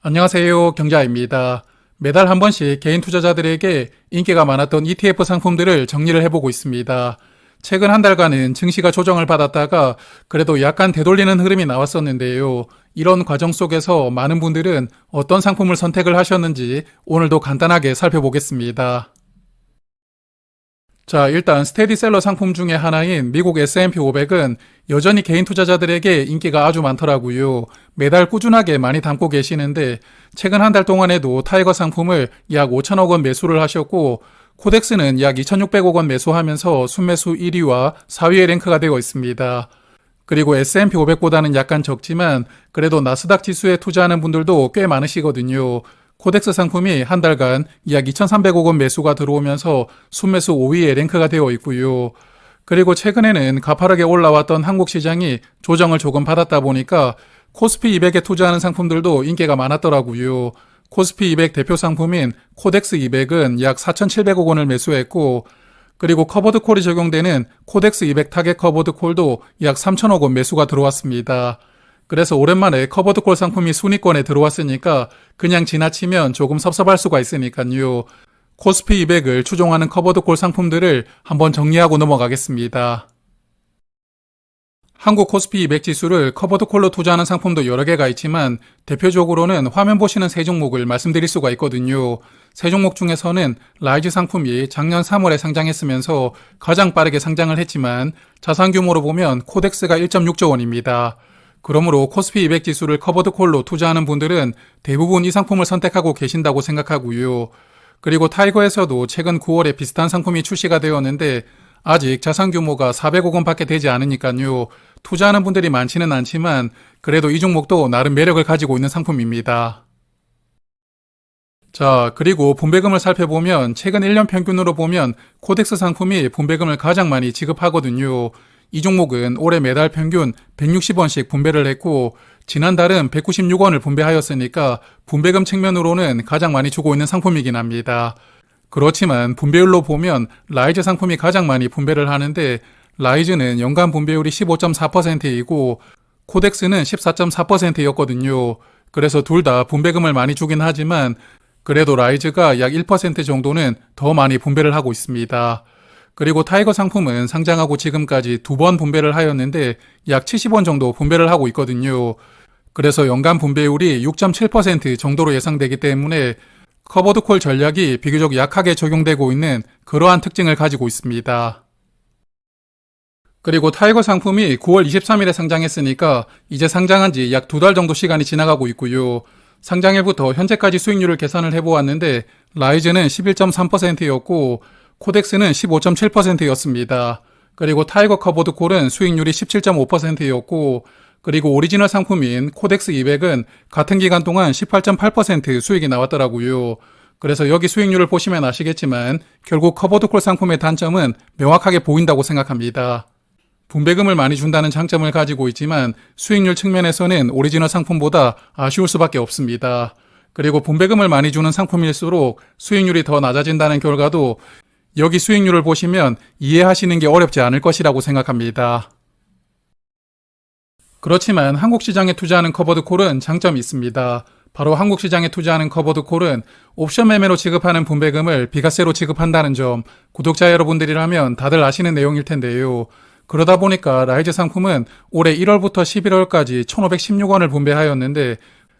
안녕하세요. 경자입니다. 매달 한 번씩 개인 투자자들에게 인기가 많았던 ETF 상품들을 정리를 해보고 있습니다. 최근 한 달간은 증시가 조정을 받았다가 그래도 약간 되돌리는 흐름이 나왔었는데요. 이런 과정 속에서 많은 분들은 어떤 상품을 선택을 하셨는지 오늘도 간단하게 살펴보겠습니다. 자, 일단 스테디셀러 상품 중에 하나인 미국 S&P 500은 여전히 개인 투자자들에게 인기가 아주 많더라고요. 매달 꾸준하게 많이 담고 계시는데 최근 한 달 동안에도 타이거 상품을 약 5천억 원 매수를 하셨고 코덱스는 약 2,600억 원 매수하면서 순매수 1위와 4위에 랭크가 되어 있습니다. 그리고 S&P 500보다는 약간 적지만 그래도 나스닥 지수에 투자하는 분들도 꽤 많으시거든요. 코덱스 상품이 한 달간 약 2,300억 원 매수가 들어오면서 순매수 5위에 랭크가 되어 있고요. 그리고 최근에는 가파르게 올라왔던 한국 시장이 조정을 조금 받았다 보니까 코스피 200에 투자하는 상품들도 인기가 많았더라고요. 코스피 200 대표 상품인 코덱스 200은 약 4,700억 원을 매수했고 그리고 커버드 콜이 적용되는 코덱스 200 타겟 커버드 콜도 약 3천억 원 매수가 들어왔습니다. 그래서 오랜만에 커버드 콜 상품이 순위권에 들어왔으니까 그냥 지나치면 조금 섭섭할 수가 있으니까요. 코스피 200을 추종하는 커버드 콜 상품들을 한번 정리하고 넘어가겠습니다. 한국 코스피 200 지수를 커버드 콜로 투자하는 상품도 여러 개가 있지만 대표적으로는 화면 보시는 세 종목을 말씀드릴 수가 있거든요. 세 종목 중에서는 라이즈 상품이 작년 3월에 상장했으면서 가장 빠르게 상장을 했지만 자산 규모로 보면 코덱스가 1.6조 원입니다. 그러므로 코스피 200 지수를 커버드 콜로 투자하는 분들은 대부분 이 상품을 선택하고 계신다고 생각하고요. 그리고 타이거에서도 최근 9월에 비슷한 상품이 출시가 되었는데 아직 자산 규모가 400억 원밖에 되지 않으니까요. 투자하는 분들이 많지는 않지만 그래도 이 종목도 나름 매력을 가지고 있는 상품입니다. 자, 그리고 분배금을 살펴보면 최근 1년 평균으로 보면 코덱스 상품이 분배금을 가장 많이 지급하거든요. 이 종목은 올해 매달 평균 160원씩 분배를 했고 지난달은 196원을 분배하였으니까 분배금 측면으로는 가장 많이 주고 있는 상품이긴 합니다. 그렇지만 분배율로 보면 라이즈 상품이 가장 많이 분배를 하는데 라이즈는 연간 분배율이 15.4%이고 코덱스는 14.4%였거든요. 그래서 둘 다 분배금을 많이 주긴 하지만 그래도 라이즈가 약 1% 정도는 더 많이 분배를 하고 있습니다. 그리고 타이거 상품은 상장하고 지금까지 두 번 분배를 하였는데 약 70원 정도 분배를 하고 있거든요. 그래서 연간 분배율이 6.7% 정도로 예상되기 때문에 커버드콜 전략이 비교적 약하게 적용되고 있는 그러한 특징을 가지고 있습니다. 그리고 타이거 상품이 9월 23일에 상장했으니까 이제 상장한 지 약 두 달 정도 시간이 지나가고 있고요. 상장일부터 현재까지 수익률을 계산을 해보았는데 라이즈는 11.3%였고 코덱스는 15.7%였습니다. 그리고 타이거 커버드 콜은 수익률이 17.5%였고 그리고 오리지널 상품인 코덱스 200은 같은 기간 동안 18.8% 수익이 나왔더라고요. 그래서 여기 수익률을 보시면 아시겠지만 결국 커버드콜 상품의 단점은 명확하게 보인다고 생각합니다. 분배금을 많이 준다는 장점을 가지고 있지만 수익률 측면에서는 오리지널 상품보다 아쉬울 수밖에 없습니다. 그리고 분배금을 많이 주는 상품일수록 수익률이 더 낮아진다는 결과도 여기 수익률을 보시면 이해하시는 게 어렵지 않을 것이라고 생각합니다. 그렇지만 한국 시장에 투자하는 커버드 콜은 장점이 있습니다. 바로 한국 시장에 투자하는 커버드 콜은 옵션 매매로 지급하는 분배금을 비과세로 지급한다는 점 구독자 여러분들이라면 다들 아시는 내용일 텐데요. 그러다 보니까 라이즈 상품은 올해 1월부터 11월까지 1,516원을 분배하였는데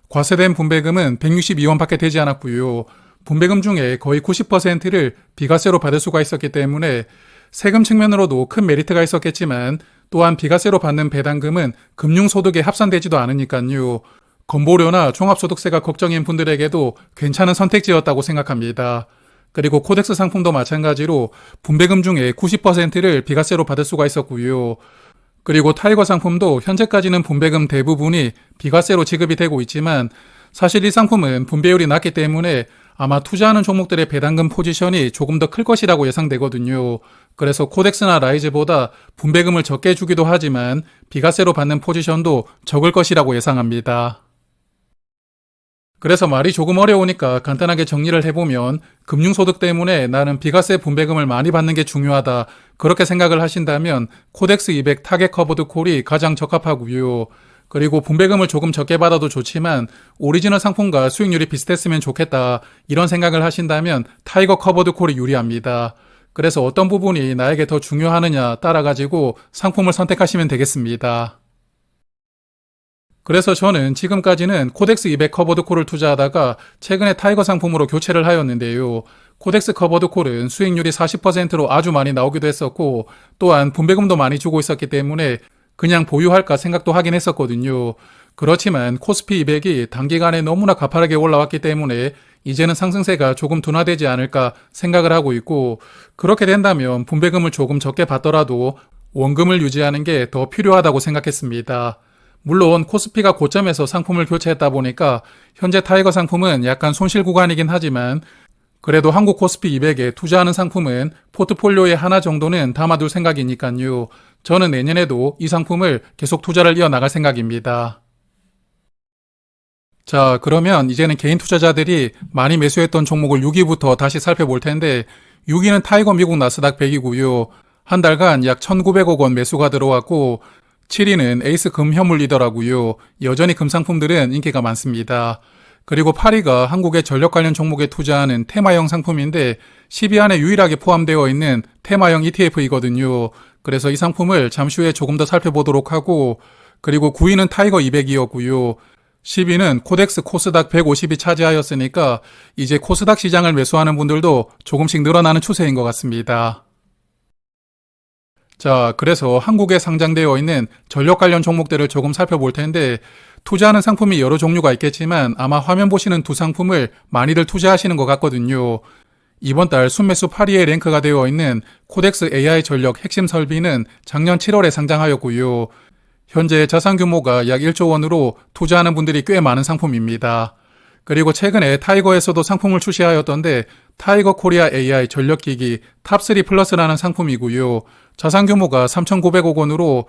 과세된 분배금은 162원밖에 되지 않았고요. 분배금 중에 거의 90%를 비과세로 받을 수가 있었기 때문에 세금 측면으로도 큰 메리트가 있었겠지만 또한 비과세로 받는 배당금은 금융소득에 합산되지도 않으니까요. 건보료나 종합소득세가 걱정인 분들에게도 괜찮은 선택지였다고 생각합니다. 그리고 코덱스 상품도 마찬가지로 분배금 중에 90%를 비과세로 받을 수가 있었고요. 그리고 타이거 상품도 현재까지는 분배금 대부분이 비과세로 지급이 되고 있지만 사실 이 상품은 분배율이 낮기 때문에 아마 투자하는 종목들의 배당금 포지션이 조금 더 클 것이라고 예상되거든요. 그래서 코덱스나 라이즈보다 분배금을 적게 주기도 하지만 비과세로 받는 포지션도 적을 것이라고 예상합니다. 그래서 말이 조금 어려우니까 간단하게 정리를 해보면 금융소득 때문에 나는 비과세 분배금을 많이 받는 게 중요하다. 그렇게 생각을 하신다면 코덱스 200 타겟 커버드 콜이 가장 적합하고요. 그리고 분배금을 조금 적게 받아도 좋지만 오리지널 상품과 수익률이 비슷했으면 좋겠다 이런 생각을 하신다면 타이거 커버드 콜이 유리합니다. 그래서 어떤 부분이 나에게 더 중요하느냐 따라 가지고 상품을 선택하시면 되겠습니다. 그래서 저는 지금까지는 코덱스 200 커버드 콜을 투자하다가 최근에 타이거 상품으로 교체를 하였는데요. 코덱스 커버드 콜은 수익률이 40%로 아주 많이 나오기도 했었고 또한 분배금도 많이 주고 있었기 때문에 그냥 보유할까 생각도 하긴 했었거든요. 그렇지만 코스피 200이 단기간에 너무나 가파르게 올라왔기 때문에 이제는 상승세가 조금 둔화되지 않을까 생각을 하고 있고 그렇게 된다면 분배금을 조금 적게 받더라도 원금을 유지하는 게 더 필요하다고 생각했습니다. 물론 코스피가 고점에서 상품을 교체했다 보니까 현재 타이거 상품은 약간 손실 구간이긴 하지만 그래도 한국 코스피 200에 투자하는 상품은 포트폴리오에 하나 정도는 담아둘 생각이니까요. 저는 내년에도 이 상품을 계속 투자를 이어나갈 생각입니다. 자, 그러면 이제는 개인 투자자들이 많이 매수했던 종목을 6위부터 다시 살펴볼 텐데 6위는 타이거 미국 나스닥 100이고요. 한 달간 약 1,900억 원 매수가 들어왔고 7위는 에이스 금현물이더라고요. 여전히 금상품들은 인기가 많습니다. 그리고 8위가 한국의 전력 관련 종목에 투자하는 테마형 상품인데 10위 안에 유일하게 포함되어 있는 테마형 ETF이거든요. 그래서 이 상품을 잠시 후에 조금 더 살펴보도록 하고 그리고 9위는 타이거 200이었고요. 10위는 코덱스 코스닥 150이 차지하였으니까 이제 코스닥 시장을 매수하는 분들도 조금씩 늘어나는 추세인 것 같습니다. 자, 그래서 한국에 상장되어 있는 전력 관련 종목들을 조금 살펴볼 텐데 투자하는 상품이 여러 종류가 있겠지만 아마 화면 보시는 두 상품을 많이들 투자하시는 것 같거든요. 이번 달 순매수 8위에 랭크가 되어 있는 코덱스 AI 전력 핵심 설비는 작년 7월에 상장하였고요. 현재 자산 규모가 약 1조 원으로 투자하는 분들이 꽤 많은 상품입니다. 그리고 최근에 타이거에서도 상품을 출시하였던데 타이거 코리아 AI 전력기기 탑3 플러스라는 상품이고요. 자산 규모가 3,900억 원으로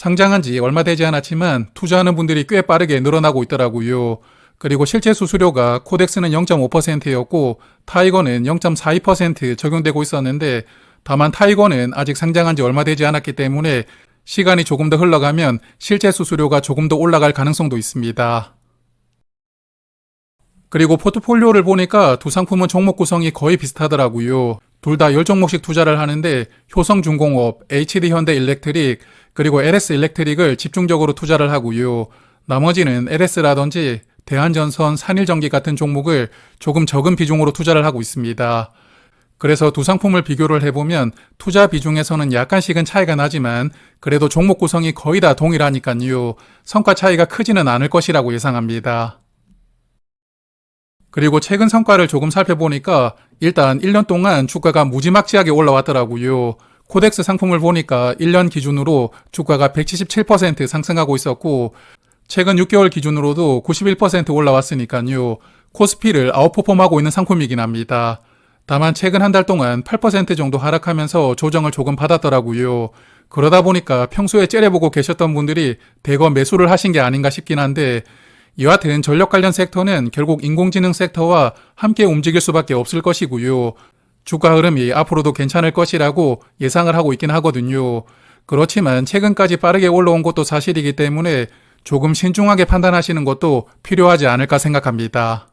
상장한 지 얼마 되지 않았지만 투자하는 분들이 꽤 빠르게 늘어나고 있더라고요. 그리고 실제 수수료가 코덱스는 0.5%였고 타이거는 0.42% 적용되고 있었는데 다만 타이거는 아직 상장한 지 얼마 되지 않았기 때문에 시간이 조금 더 흘러가면 실제 수수료가 조금 더 올라갈 가능성도 있습니다. 그리고 포트폴리오를 보니까 두 상품은 종목 구성이 거의 비슷하더라고요. 둘 다 10종목씩 투자를 하는데 효성중공업, HD현대 일렉트릭, 그리고 LS 일렉트릭을 집중적으로 투자를 하고요. 나머지는 LS라든지 대한전선, 산일전기 같은 종목을 조금 적은 비중으로 투자를 하고 있습니다. 그래서 두 상품을 비교를 해보면 투자 비중에서는 약간씩은 차이가 나지만 그래도 종목 구성이 거의 다 동일하니까요. 성과 차이가 크지는 않을 것이라고 예상합니다. 그리고 최근 성과를 조금 살펴보니까 일단 1년 동안 주가가 무지막지하게 올라왔더라고요. 코덱스 상품을 보니까 1년 기준으로 주가가 177% 상승하고 있었고 최근 6개월 기준으로도 91% 올라왔으니까요. 코스피를 아웃퍼폼하고 있는 상품이긴 합니다. 다만 최근 한 달 동안 8% 정도 하락하면서 조정을 조금 받았더라고요. 그러다 보니까 평소에 째려보고 계셨던 분들이 대거 매수를 하신 게 아닌가 싶긴 한데 여하튼 전력 관련 섹터는 결국 인공지능 섹터와 함께 움직일 수밖에 없을 것이고요. 주가 흐름이 앞으로도 괜찮을 것이라고 예상을 하고 있긴 하거든요. 그렇지만 최근까지 빠르게 올라온 것도 사실이기 때문에 조금 신중하게 판단하시는 것도 필요하지 않을까 생각합니다.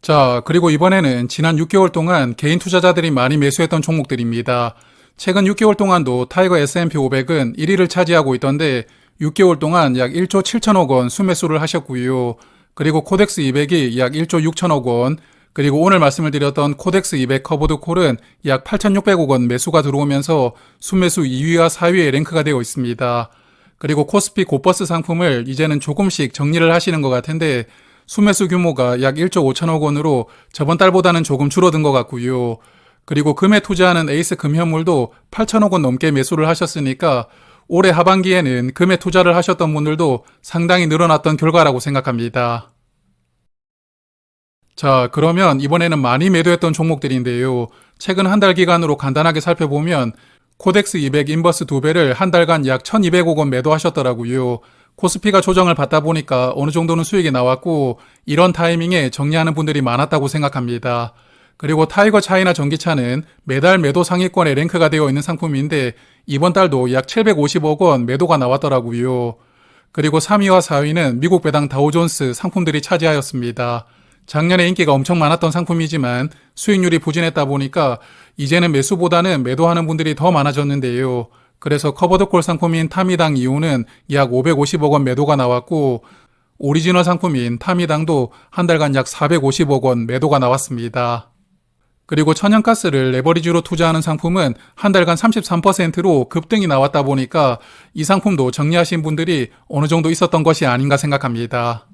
자, 그리고 이번에는 지난 6개월 동안 개인 투자자들이 많이 매수했던 종목들입니다. 최근 6개월 동안도 타이거 S&P 500은 1위를 차지하고 있던데 6개월 동안 약 1조 7천억 원 수매수를 하셨고요. 그리고 코덱스 200이 약 1조 6천억 원, 그리고 오늘 말씀을 드렸던 코덱스 200 커버드 콜은 약 8,600억 원 매수가 들어오면서 수매수 2위와 4위에 랭크가 되어 있습니다. 그리고 코스피 고버스 상품을 이제는 조금씩 정리를 하시는 것 같은데 수매수 규모가 약 1조 5천억 원으로 저번 달보다는 조금 줄어든 것 같고요. 그리고 금에 투자하는 에이스 금현물도 8천억 원 넘게 매수를 하셨으니까 올해 하반기에는 금에 투자를 하셨던 분들도 상당히 늘어났던 결과라고 생각합니다. 자, 그러면 이번에는 많이 매도했던 종목들인데요. 최근 한 달 기간으로 간단하게 살펴보면 코덱스 200 인버스 2배를 한 달간 약 1200억 원 매도하셨더라고요. 코스피가 조정을 받다 보니까 어느 정도는 수익이 나왔고 이런 타이밍에 정리하는 분들이 많았다고 생각합니다. 그리고 타이거 차이나 전기차는 매달 매도 상위권에 랭크가 되어 있는 상품인데 이번 달도 약 750억 원 매도가 나왔더라고요. 그리고 3위와 4위는 미국 배당 다우존스 상품들이 차지하였습니다. 작년에 인기가 엄청 많았던 상품이지만 수익률이 부진했다 보니까 이제는 매수보다는 매도하는 분들이 더 많아졌는데요. 그래서 커버드콜 상품인 타미당 2호는 약 550억 원 매도가 나왔고 오리지널 상품인 타미당도 한 달간 약 450억 원 매도가 나왔습니다. 그리고 천연가스를 레버리지로 투자하는 상품은 한 달간 33%로 급등이 나왔다 보니까 이 상품도 정리하신 분들이 어느 정도 있었던 것이 아닌가 생각합니다.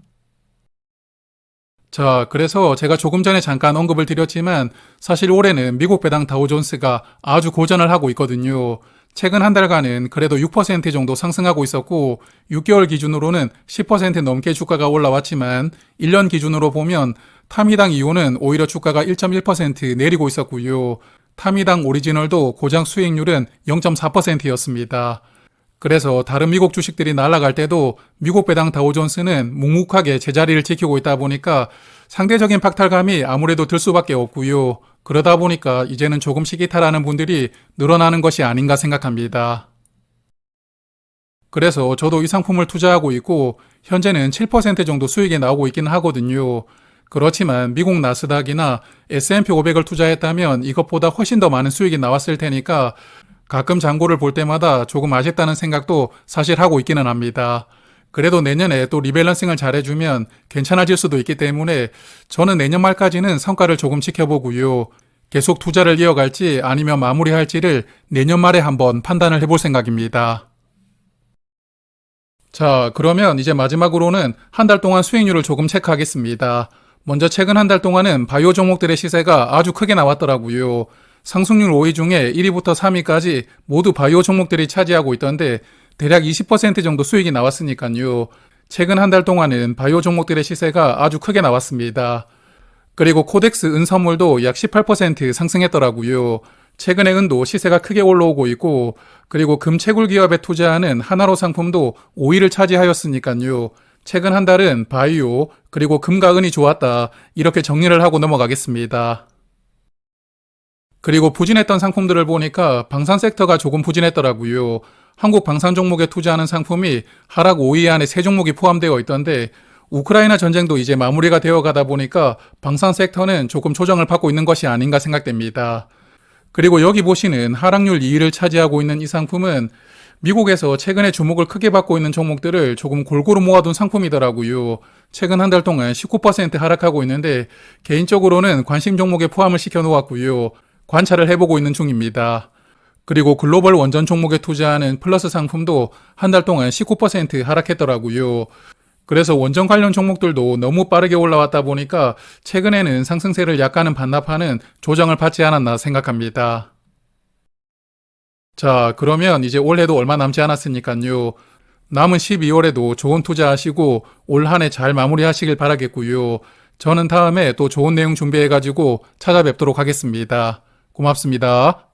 자, 그래서 제가 조금 전에 잠깐 언급을 드렸지만 사실 올해는 미국 배당 다우존스가 아주 고전을 하고 있거든요. 최근 한 달간은 그래도 6% 정도 상승하고 있었고 6개월 기준으로는 10% 넘게 주가가 올라왔지만 1년 기준으로 보면 타미당 2호는 오히려 주가가 1.1% 내리고 있었고요. 타미당 오리지널도 고장 수익률은 0.4%였습니다. 그래서 다른 미국 주식들이 날아갈 때도 미국 배당 다우존스는 묵묵하게 제자리를 지키고 있다 보니까 상대적인 박탈감이 아무래도 들 수밖에 없고요. 그러다 보니까 이제는 조금씩 이탈하는 분들이 늘어나는 것이 아닌가 생각합니다. 그래서 저도 이 상품을 투자하고 있고 현재는 7% 정도 수익이 나오고 있기는 하거든요. 그렇지만 미국 나스닥이나 S&P 500을 투자했다면 이것보다 훨씬 더 많은 수익이 나왔을 테니까 가끔 장고를 볼 때마다 조금 아쉽다는 생각도 사실 하고 있기는 합니다. 그래도 내년에 또 리밸런싱을 잘해주면 괜찮아질 수도 있기 때문에 저는 내년 말까지는 성과를 조금 지켜보고요. 계속 투자를 이어갈지 아니면 마무리할지를 내년 말에 한번 판단을 해볼 생각입니다. 자, 그러면 이제 마지막으로는 한 달 동안 수익률을 조금 체크하겠습니다. 먼저 최근 한 달 동안은 바이오 종목들의 시세가 아주 크게 나왔더라고요. 상승률 5위 중에 1위부터 3위까지 모두 바이오 종목들이 차지하고 있던데 대략 20% 정도 수익이 나왔으니까요. 최근 한 달 동안은 바이오 종목들의 시세가 아주 크게 나왔습니다. 그리고 코덱스 은 선물도 약 18% 상승했더라고요. 최근에 은도 시세가 크게 올라오고 있고 그리고 금 채굴 기업에 투자하는 하나로 상품도 5위를 차지하였으니까요. 최근 한 달은 바이오 그리고 금과 은이 좋았다 이렇게 정리를 하고 넘어가겠습니다. 그리고 부진했던 상품들을 보니까 방산 섹터가 조금 부진했더라고요. 한국 방산 종목에 투자하는 상품이 하락 5위 안에 세 종목이 포함되어 있던데 우크라이나 전쟁도 이제 마무리가 되어 가다 보니까 방산 섹터는 조금 조정을 받고 있는 것이 아닌가 생각됩니다. 그리고 여기 보시는 하락률 2위를 차지하고 있는 이 상품은 미국에서 최근에 주목을 크게 받고 있는 종목들을 조금 골고루 모아둔 상품이더라고요. 최근 한 달 동안 19% 하락하고 있는데 개인적으로는 관심 종목에 포함을 시켜 놓았고요. 관찰을 해보고 있는 중입니다. 그리고 글로벌 원전 종목에 투자하는 플러스 상품도 한 달 동안 19% 하락했더라고요. 그래서 원전 관련 종목들도 너무 빠르게 올라왔다 보니까 최근에는 상승세를 약간은 반납하는 조정을 받지 않았나 생각합니다. 자, 그러면 이제 올해도 얼마 남지 않았으니까요. 남은 12월에도 좋은 투자하시고 올 한 해 잘 마무리하시길 바라겠고요. 저는 다음에 또 좋은 내용 준비해가지고 찾아뵙도록 하겠습니다. 고맙습니다.